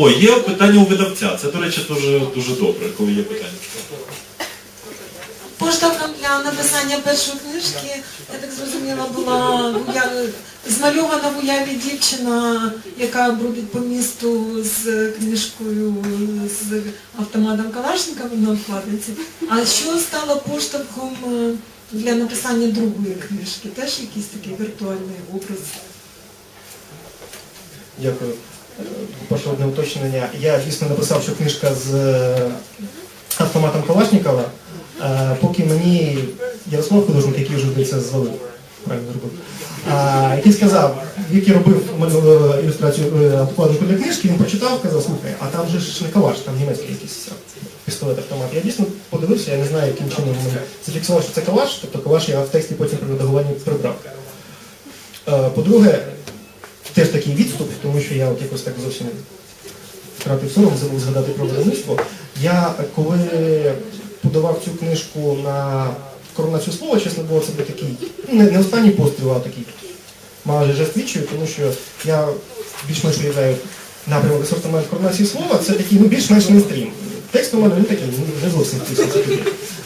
О, є питання у видавця. Це, до речі, дуже, дуже добре, коли є питання. Поштовхом для написання першої книжки, я так зрозуміла, була змальована в уяві дівчина, яка бродить по місту з книжкою з автоматом Калашникова на вкладниці. А що стало поштовхом е, для написання другої книжки? Теж якийсь такий віртуальний образ? Дякую. Е, одне уточнення. Я дійсно написав, що книжка з е, автоматом Калашникова, е, поки мені Ярослав художник, який вже це звалив, правильно зробив, який сказав, який робив ілюстрацію обкладинку для книжки, він прочитав, казав, слухай, а там же ж не калаш, там німецький якийсь пістолет автомат. Я дійсно подивився, я не знаю, яким чином ми зафіксували, що це калаш, тобто калаш я в тексті потім при редагуванні прибрав. По-друге, теж такий відступ, тому що я от якось так зовсім втратив сором, забув згадати про видавництво. Я коли подавав цю книжку на коронацію слова, чесно було, це був такий, ну, не, не останній постріл, а такий майже жест тому що я більш-менш уявляю напрямок асортимент коронації слова, це такий, ну, більш-менш мейнстрім. Текст у мене він такий, ну, не зовсім вписується туди.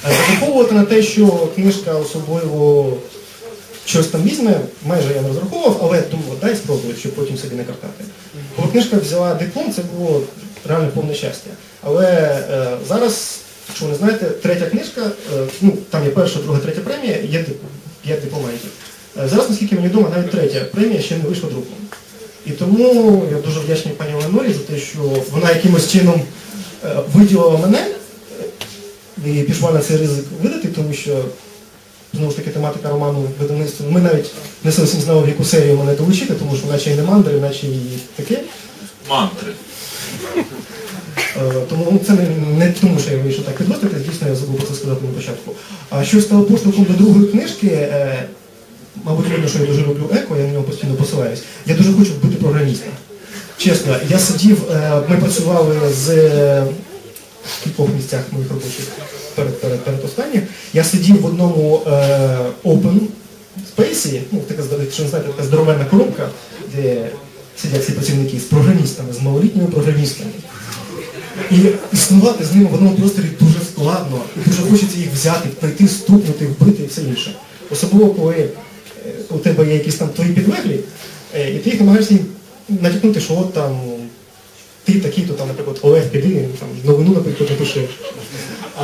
Е, Розраховувати на те, що книжка особливо щось там візьме, майже я не розраховував, але думав, дай спробую, щоб потім собі не картати. Коли книжка взяла диплом, це було реально повне щастя. Але е, зараз, якщо ви не знаєте, третя книжка, е, ну там є перша, друга, третя премія, є п'ять дипломантів. Е, зараз, наскільки мені відомо, навіть третя премія ще не вийшла друком. І тому я дуже вдячний пані Ленорі за те, що вона якимось чином е, виділила мене е, і пішла на цей ризик видати, тому що знову ж таки тематика роману видавництва. Ми навіть не зовсім знали, в яку серію мене долучити, тому що наче і не мандри, наче і таке. Мантри. Е, Тому ну, це не, не тому, що я вирішив так підводити, дійсно я забув про це сказати на початку. А що стало поштовхом до другої книжки, е, мабуть, видно, що я дуже люблю еко, я на нього постійно посилаюсь. Я дуже хочу бути програмістом. Чесно, я сидів, е, ми працювали з в кількох місцях моїх робочих перед, перед, перед останніх. Я сидів в одному е, open space, ну, така, якщо не знаєте, така здоровенна коробка, де сидять ці працівники з програмістами, з малолітніми програмістами. І існувати з ними в одному просторі дуже складно, і дуже хочеться їх взяти, прийти, стукнути, вбити і все інше. Особливо, коли е, у тебе є якісь там твої підлеглі, е, і ти їх намагаєшся їм натякнути, що от там ти такий-то там, наприклад, Олег піди, там новину, наприклад, напиши.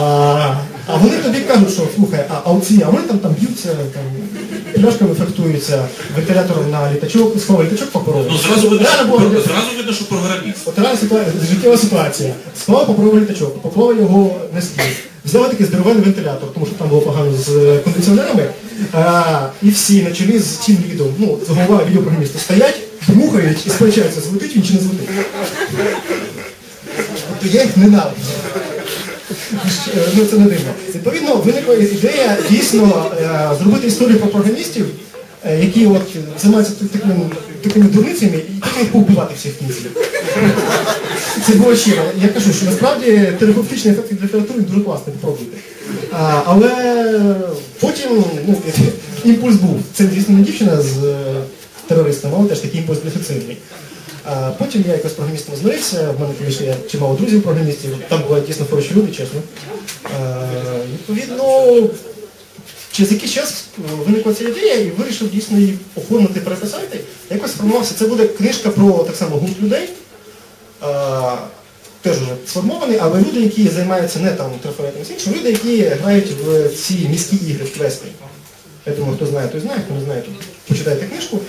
А, а вони тобі кажуть, що слухай, а, а оці, а вони там там б'ються, там пляшками фехтуються, вентилятором на літачок, сховав літачок паперовий. Ну, зразу видно, що, зразу видно, що програміст. От реальна ситуація, життєва ситуація. Склав паперовий літачок, поклав його на стіл. Взяли такий здоровенний вентилятор, тому що там було погано з е, кондиціонерами. А, і всі на чолі з тим лідом, ну, голова відеопрограміста, стоять, рухають і сперечаються, злетить він чи не злетить. Тобто я їх ненавиджу. Ну, це не дивно. Відповідно, виникла ідея дійсно е, зробити історію про програмістів, е, які от займаються такими, такими дурницями і потім їх повбивати всіх в кінці. Це було щиро. Я кажу, що насправді терапевтичний ефект від літератури дуже класний, попробуйте. Але потім ну, імпульс був. Це, звісно, не дівчина з е, терористом, але теж такий імпульс дефіцитний. Потім я якось програмістом змирився, в мене, звісно, є чимало друзів програмістів, там були дійсно хороші люди, чесно. Відповідно, через якийсь час виникла ця ідея і вирішив дійсно її оформити, переписати. Якось сформувався. Це буде книжка про так само гурт людей. Теж вже сформований, але люди, які займаються не там трафаретом іншим, люди, які грають в ці міські ігри, в квести. Я думаю, хто знає, той знає, хто не знає, то почитайте книжку.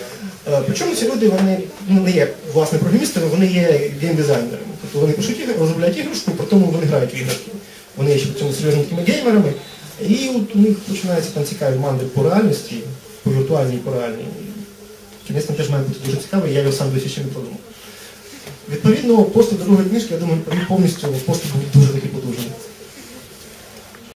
Е, Причому ці люди вони ну, не є власне програмістами, вони є геймдизайнерами. Тобто вони пишуть ігри, розробляють іграшку, при тому вони грають в іграшки. Вони є ще при цьому серйозними такими геймерами. І от у них починаються там цікаві мандри по реальності, по віртуальній, по реальній. Кінець там теж має бути дуже цікавий, я його сам досі ще не продумав. Відповідно, поступ до другої книжки, я думаю, він повністю поступ